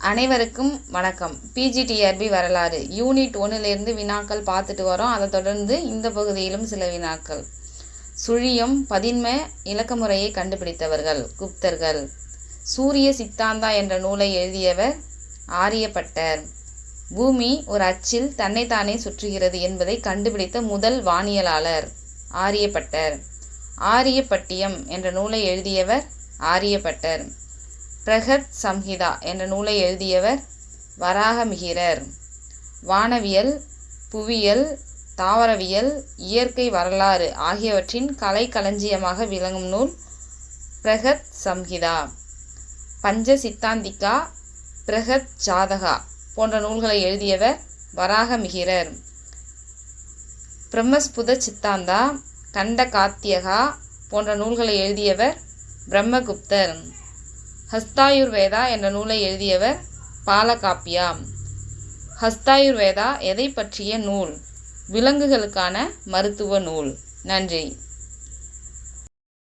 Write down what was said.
அனைவருக்கும் வணக்கம். பிஜிடிஆர்பி வரலாறு. யூனிட் ஒன்றுலேருந்து வினாக்கள் பார்த்துட்டு வரோம். அதை தொடர்ந்து இந்த பகுதியிலும் சில வினாக்கள். சுழியம் பதின்ம இலக்க முறையை கண்டுபிடித்தவர்கள் குப்தர்கள். சூரிய சித்தாந்தா என்ற நூலை எழுதியவர் ஆரியப்பட்டர். பூமி ஒரு அச்சில் தன்னைத்தானே சுற்றுகிறது என்பதை கண்டுபிடித்த முதல் வானியலாளர் ஆரியப்பட்டர். ஆரியப்பட்டியம் என்ற நூலை எழுதியவர் ஆரியப்பட்டர். பிரகத் சம்ஹிதா என்ற நூலை எழுதியவர் வராகமிகிரர். வானவியல் புவியியல் தாவரவியல் இயற்கை வரலாறு ஆகியவற்றின் கலைக்களஞ்சியமாக விளங்கும் நூல் பிரகத் சம்ஹிதா. பஞ்ச சித்தாந்திகா பிரகத் ஜாதகா போன்ற நூல்களை எழுதியவர் வராகமிகிரர். பிரம்மஸ்புத சித்தாந்தா கண்ட காத்தியகா போன்ற நூல்களை எழுதியவர் பிரம்மகுப்தர். ஹஸ்தாயுர்வேதா என்ற நூலை எழுதியவர் பாலகாப்பியா. ஹஸ்தாயுர்வேதா எதை பற்றிய நூல்? விலங்குகளுக்கான மருத்துவ நூல். நன்றி.